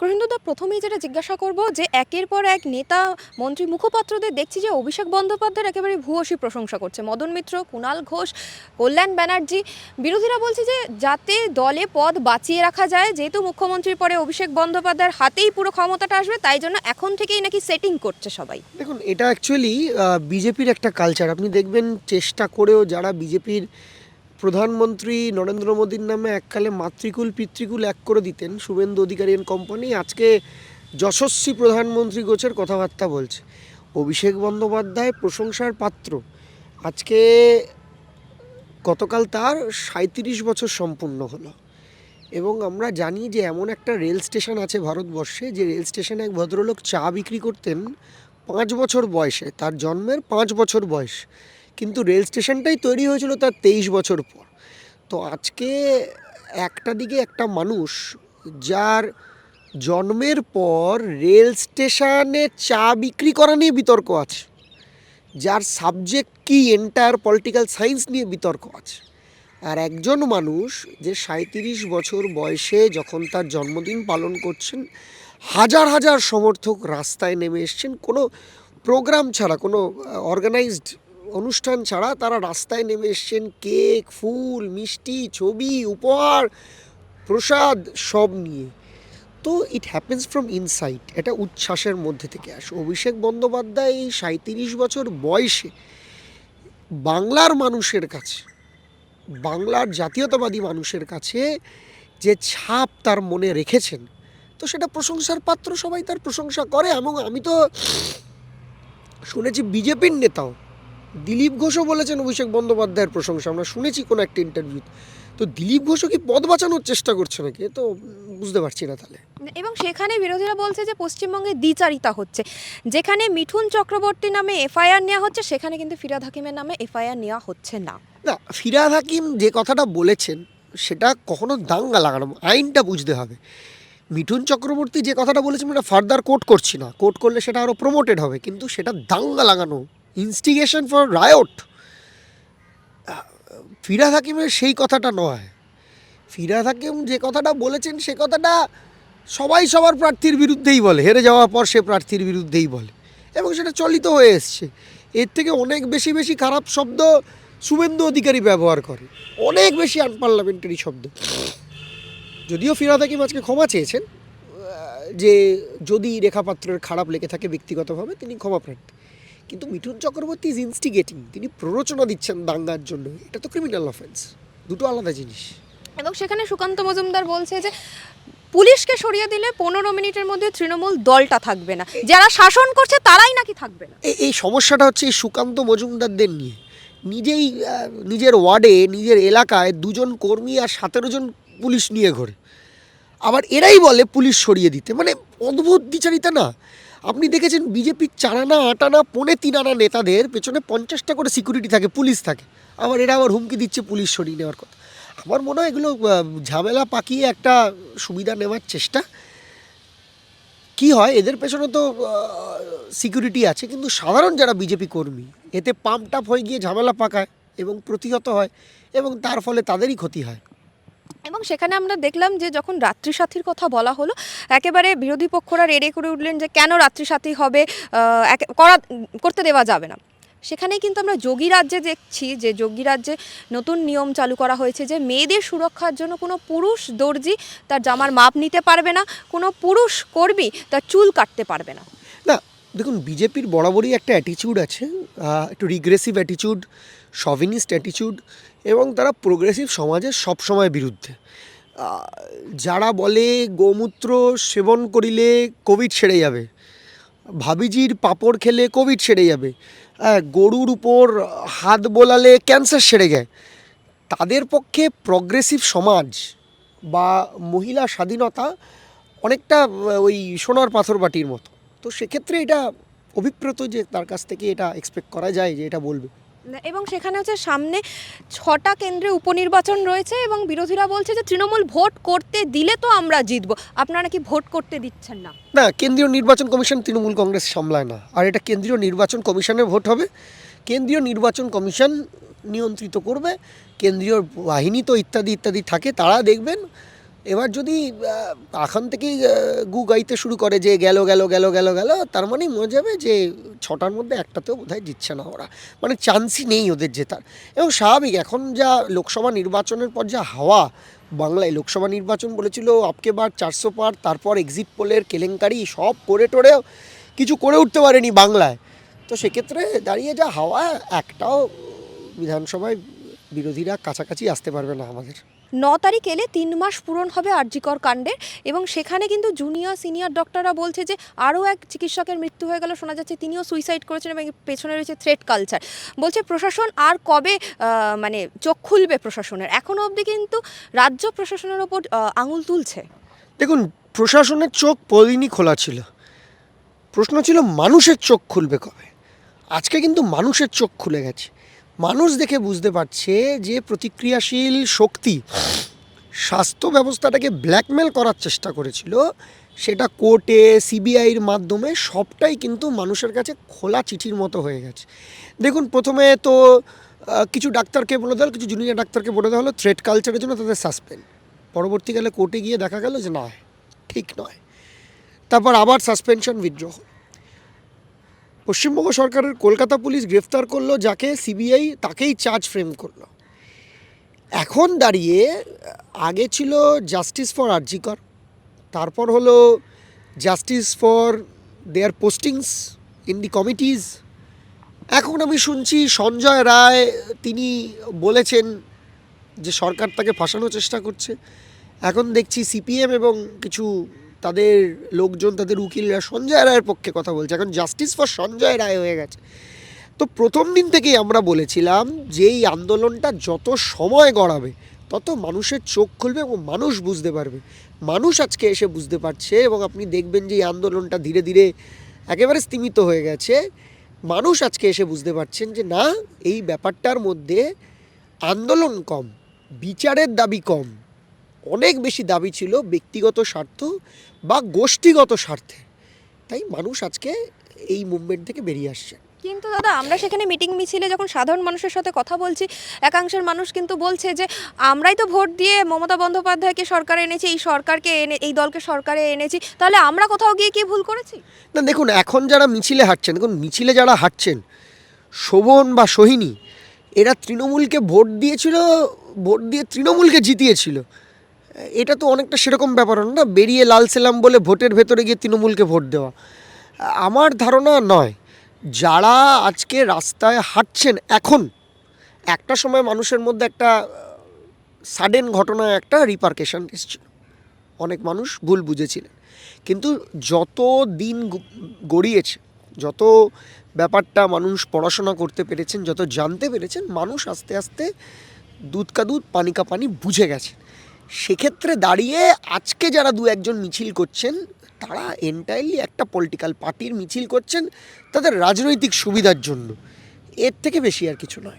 গ্রহেন্দুদা প্রথমেই যেটা জিজ্ঞাসা করব যে একের পর এক নেতা মন্ত্রী মুখপাত্রদের দেখছি যে অভিষেক বন্দ্যোপাধ্যায়ের একেবারে ভূয়সী প্রশংসা করছে। মদন মিত্র কুণাল ঘোষ, কল্যাণ ব্যানার্জি। বিরোধীরা বলছে যে যাতে দলে পদ বাঁচিয়ে রাখা যায়, যেহেতু মুখ্যমন্ত্রীর পরে অভিষেক বন্দ্যোপাধ্যায়ের হাতেই পুরো ক্ষমতাটা আসবে, তাই জন্য এখন থেকেই নাকি সেটিং করছে সবাই। দেখুন, এটা অ্যাকচুয়ালি বিজেপির একটা কালচার আপনি দেখবেন, চেষ্টা করেও যারা বিজেপির প্রধানমন্ত্রী নরেন্দ্র মোদীর নামে এককালে মাতৃকুল, পিতৃকুল এক করে দিতেন শুভেন্দু অধিকারী কোম্পানি। আজকে যশস্বী প্রধানমন্ত্রী গোছের কথাবার্তা বলছে। অভিষেক বন্দ্যোপাধ্যায় প্রশংসার পাত্র। আজকে গতকাল তার সাঁত্রিশ বছর সম্পূর্ণ হলো। এবং আমরা জানি যে এমন একটা রেল স্টেশন আছে ভারতবর্ষে, যে রেল স্টেশনে এক ভদ্রলোক চা বিক্রি করতেন পাঁচ বছর বয়সে। তার জন্মের পাঁচ বছর বয়স। কিন্তু রেল স্টেশনটাই তৈরি হয়েছিল তার তেইশ বছর পর। তো আজকে একটা দিকে একটা মানুষ যার জন্মের পর রেল স্টেশনে চা বিক্রি করা নিয়ে বিতর্ক আছে, যার সাবজেক্ট কি এন্টায়ার পলিটিক্যাল সায়েন্স নিয়ে বিতর্ক আছে। আর একজন মানুষ যে সাঁত্রিশ বছর বয়সে যখন তার জন্মদিন পালন করছেন, হাজার হাজার সমর্থক রাস্তায় নেমে এসছেন, কোনো প্রোগ্রাম ছাড়া, কোনো অর্গানাইজড অনুষ্ঠান ছাড়া তারা রাস্তায় নেমে এসছেন। কেক, ফুল, মিষ্টি, ছবি, উপহার, প্রসাদ, সব নিয়ে। তো ইট হ্যাপেন্স ফ্রম ইনসাইট এটা উচ্ছ্বাসের মধ্যে থেকে আসে। অভিষেক বন্দ্যোপাধ্যায় এই সাঁত্রিশ বছর বয়সে বাংলার মানুষের কাছে, বাংলার জাতীয়তাবাদী মানুষের কাছে যে ছাপ তার মনে রেখেছেন, তো সেটা প্রশংসার পাত্র সবাই তার প্রশংসা করে। এবং আমি তো শুনেছি বিজেপির নেতাও দিলীপ ঘোষও বলেছেন অভিষেক বন্দ্যোপাধ্যায়ের প্রশংসা। আমরা শুনেছি কোনো একটা ইন্টারভিউ তো। দিলীপ ঘোষও কি পদ বাঁচানোর চেষ্টা করছে নাকি? তো বুঝতে পারছি না তাহলে। এবং সেখানে বিরোধীরা বলছে যে পশ্চিমবঙ্গে দ্বিচারিতা হচ্ছে। যেখানে মিঠুন চক্রবর্তী নামে এফআইআর নেওয়া হচ্ছে সেখানে কিন্তু ফিরাদ হাকিমের নামে এফআইআর নেওয়া হচ্ছে না। না ফিরাদ হাকিম যে কথাটা বলেছেন সেটা কখনো দাঙ্গা লাগানো আইনটা বুঝতে হবে। মিঠুন চক্রবর্তী যে কথাটা বলেছেন এটা ফার্দার কোর্ট করছি না। কোর্ট করলে সেটা আরও প্রমোটেড হবে কিন্তু সেটা দাঙ্গা লাগানো ইনস্টিগেশন ফর রায়ট ফিরাদ হাকিমের সেই কথাটা নয়। ফিরাদ হাকিম যে কথাটা বলেছেন, সে কথাটা সবাই সবার প্রার্থীর বিরুদ্ধেই বলে। হেরে যাওয়ার পর সে প্রার্থীর বিরুদ্ধেই বলে। এবং সেটা চলিত হয়ে এসছে। এর থেকে অনেক বেশি বেশি খারাপ শব্দ শুভেন্দু অধিকারী ব্যবহার করে। অনেক বেশি আনপার্লামেন্টারি শব্দ। যদিও ফিরাদ হাকিম আজকে ক্ষমা চেয়েছেন যে যদি রেখাপাত্রের খারাপ লেগে থাকে ব্যক্তিগতভাবে, তিনি ক্ষমা প্রার্থী। কিন্তু মিঠুন চক্রবর্তী ইজ ইনস্টিগেটিং তিনি প্ররোচনা দিচ্ছেন দাঙ্গার জন্য। এটা তো ক্রিমিনাল অফেন্স দুটো আলাদা জিনিস। এবং সেখানে সুকান্ত মজুমদার বলছে যে পুলিশকে সরিয়ে দিলে পনেরো মিনিটের মধ্যে তৃণমূল দলটা থাকবে না। যারা শাসন করছে তারাই নাকি থাকবে না। এই সমস্যাটা হচ্ছে এই সুকান্ত মজুমদারদের নিয়ে। নিজেই নিজের ওয়ার্ডে নিজের এলাকায় দুজন কর্মী আর সতেরো জন পুলিশ নিয়ে ঘোরে। আবার এরাই বলে পুলিশ সরিয়ে দিতে। মানে অদ্ভুত বিচারিতা না। আপনি দেখেছেন বিজেপির চারানা আটানা, পৌনে তিন আনা নেতাদের পেছনে পঞ্চাশটা করে সিকিউরিটি থাকে, পুলিশ থাকে। আবার এরা আবার হুমকি দিচ্ছে পুলিশ সরিয়ে নেওয়ার কথা। আমার মনে হয় এগুলো ঝামেলা পাকিয়ে একটা সুবিধা নেওয়ার চেষ্টা। কি হয়, এদের পেছনে তো সিকিউরিটি আছে, কিন্তু সাধারণ যারা বিজেপি কর্মী, এতে পাম্প টাপ হয়ে গিয়ে ঝামেলা পাকায় এবং প্রতিহত হয় এবং তার ফলে তাদেরই ক্ষতি হয়। এবং সেখানে আমরা দেখলাম যে যখন রাত্রি সাথীর কথা বলা হলো, একেবারে বিরোধী পক্ষরা রেডে করে উঠলেন যে কেন রাত্রি সাথী হবে করা, করতে দেওয়া যাবে না। সেখানেই কিন্তু আমরা যোগী রাজ্যে দেখছি যে যোগী রাজ্যে নতুন নিয়ম চালু করা হয়েছে যে মেয়েদের সুরক্ষার জন্য কোনো পুরুষ দর্জি তার জামার মাপ নিতে পারবে না, কোনো পুরুষ কর্মী তার চুল কাটতে পারবে না। না, দেখুন, বিজেপির বরাবরই একটা অ্যাটিচিউড আছে একটু রিগ্রেসিভ অ্যাটিচিউড শভিনিস্ট অ্যাটিচিউড এবং তারা প্রোগ্রেসিভ সমাজের সবসময় বিরুদ্ধে। যারা বলে গোমূত্র সেবন করিলে কোভিড সেরে যাবে ভাবিজির পাঁপড় খেলে কোভিড সেরে যাবে হ্যাঁ, গরুর উপর হাত বোলালে ক্যান্সার সেরে যায় তাদের পক্ষে প্রগ্রেসিভ সমাজ বা মহিলা স্বাধীনতা অনেকটা ওই সোনার পাথর বাটির মতো। তো সেক্ষেত্রে এটা অভিপ্রেত যে তার কাছ থেকে এটা এক্সপেক্ট করা যায় যে এটা বলবে। এবং সেখানে হচ্ছে সামনে ছটা কেন্দ্রে উপনির্বাচন রয়েছে এবং বিরোধীরা বলছে যে তৃণমূল ভোট করতে দিলে তো আমরা জিতবো। আপনারা কি ভোট করতে দিচ্ছেন না? না, কেন্দ্রীয় নির্বাচন কমিশন তৃণমূল কংগ্রেস সামলায় না। আর এটা কেন্দ্রীয় নির্বাচন কমিশনের ভোট হবে। কেন্দ্রীয় নির্বাচন কমিশন নিয়ন্ত্রিত করবে। কেন্দ্রীয় বাহিনী তো ইত্যাদি ইত্যাদি থাকে, তারা দেখবেন এবার যদি এখন থেকেই গু গাইতে শুরু করে যে গেল গেল গেল গেল গেল, তার মানেই মনে যাবে যে ছটার মধ্যে একটাতেও বোধহয় জিতছে না ওরা। মানে চান্সই নেই ওদের জেতার। এবং স্বাভাবিক, এখন যা লোকসভা নির্বাচনের পর যা হাওয়া বাংলায়, লোকসভা নির্বাচন বলেছিল আপকে বার চারশো পার, তারপর এক্সিট পোলের কেলেঙ্কারি সব করে টোরেও কিছু করে উঠতে পারেনি বাংলায়। তো সেক্ষেত্রে দাঁড়িয়ে যা হাওয়া, একটাও বিধানসভায় বিরোধীরা কাছাকাছি আসতে পারবে না আমাদের। ন তারিখ এলে তিন মাস পূরণ হবে আরজিকর কাণ্ডের এবং সেখানে কিন্তু জুনিয়র সিনিয়র ডক্টররা বলছে যে আরও এক চিকিৎসকের মৃত্যু হয়ে গেল, শোনা যাচ্ছে তিনিও সুইসাইড করেছেন এবং পেছনে রয়েছে থ্রেট কালচার বলছে প্রশাসন আর কবে মানে চোখ খুলবে প্রশাসনের? এখনও অবধি কিন্তু রাজ্য প্রশাসনের ওপর আঙুল তুলছে। দেখুন, প্রশাসনের চোখ পদিনই খোলা ছিল। প্রশ্ন ছিল, মানুষের চোখ খুলবে কবে? আজকে কিন্তু মানুষের চোখ খুলে গেছে। মানুষ দেখে বুঝতে পারছে যে প্রতিক্রিয়াশীল শক্তি স্বাস্থ্য ব্যবস্থাটাকে ব্ল্যাকমেল করার চেষ্টা করেছিল, সেটা কোর্টে সিবিআইয়ের মাধ্যমে সবটাই কিন্তু মানুষের কাছে খোলা চিঠির মতো হয়ে গেছে। দেখুন, প্রথমে তো কিছু ডাক্তারকে বলে দেওয়া কিছু জুনিয়র ডাক্তারকে বলে দেওয়া হলো থ্রেড কালচারের জন্য তাদের সাসপেন্ড পরবর্তীকালে কোর্টে গিয়ে দেখা গেল যে না, ঠিক নয়। তারপর আবার সাসপেনশন উইথড্র পশ্চিমবঙ্গ সরকারের কলকাতা পুলিশ গ্রেফতার করল, যাকে সিবিআই তাকেই চার্জ ফ্রেম করল। এখন দাঁড়িয়ে আগে ছিল জাস্টিস ফর আরজিকর, তারপর হলো justice for their postings in the committees. এখন আমি শুনছি সঞ্জয় রায়, তিনি বলেছেন যে সরকার তাকে ফাঁসানোর চেষ্টা করছে। এখন দেখছি সিপিএম এবং কিছু তাদের লোকজন, তাদের উকিলরা সঞ্জয় রায়ের পক্ষে কথা বলছে। এখন জাস্টিস ফর সঞ্জয় রায় হয়ে গেছে। তো প্রথম দিন থেকেই আমরা বলেছিলাম যে এই আন্দোলনটা যত সময় গড়াবে, তত মানুষের চোখ খুলবে এবং মানুষ বুঝতে পারবে। মানুষ আজকে এসে বুঝতে পারছে এবং আপনি দেখবেন যে এই আন্দোলনটা ধীরে ধীরে একেবারে স্তীমিত হয়ে গেছে। মানুষ আজকে এসে বুঝতে পারছেন যে না, এই ব্যাপারটার মধ্যে আন্দোলন কম, বিচারের দাবি কম। অনেক বেশি দাবি ছিল ব্যক্তিগত স্বার্থ বা গোষ্ঠীগত স্বার্থে। তাই মানুষ আজকে এই মুভমেন্ট থেকে বেরিয়ে আসছে। কিন্তু দাদা আমরা সেখানে মিটিং মিছিলে যখন সাধারণ মানুষের সাথে কথা বলছি একাংশের মানুষ কিন্তু বলছে যে আমরাই তো ভোট দিয়ে মমতা বন্দ্যোপাধ্যায়কে সরকারে এনেছি এই সরকারকে এনে এই দলকে সরকারে এনেছি তাহলে আমরা কোথাও গিয়ে কি ভুল করেছি? না দেখুন এখন যারা মিছিলে হাঁটছেন দেখুন মিছিলে যারা হাঁটছেন শোভন বা সোহিনী এরা তৃণমূলকে ভোট দিয়েছিল ভোট দিয়ে তৃণমূলকে জিতিয়েছিল। এটা তো অনেকটা সেরকম ব্যাপার না বেরিয়ে লাল সেলাম বলে ভোটের ভেতরে গিয়ে তৃণমূলকে ভোট দেওয়া। আমার ধারণা নয়, যারা আজকে রাস্তায় হাঁটছেন এখন, একটা সময় মানুষের মধ্যে একটা সাডেন ঘটনা একটা রিপার্কেশন এসেছিল। অনেক মানুষ ভুল বুঝেছিলেন। কিন্তু যত দিন গড়িয়েছে, যত ব্যাপারটা মানুষ পড়াশোনা করতে পেরেছেন, যত জানতে পেরেছেন, মানুষ আস্তে আস্তে দুধ কা দুধ, পানি কা পানি বুঝে গেছে সেক্ষেত্রে দাঁড়িয়ে আজকে যারা দু একজন মিছিল করছেন, তারা এন্টায়ারলি একটা পলিটিক্যাল পার্টির মিছিল করছেন তাদের রাজনৈতিক সুবিধার জন্য। এর থেকে বেশি আর কিছু নয়।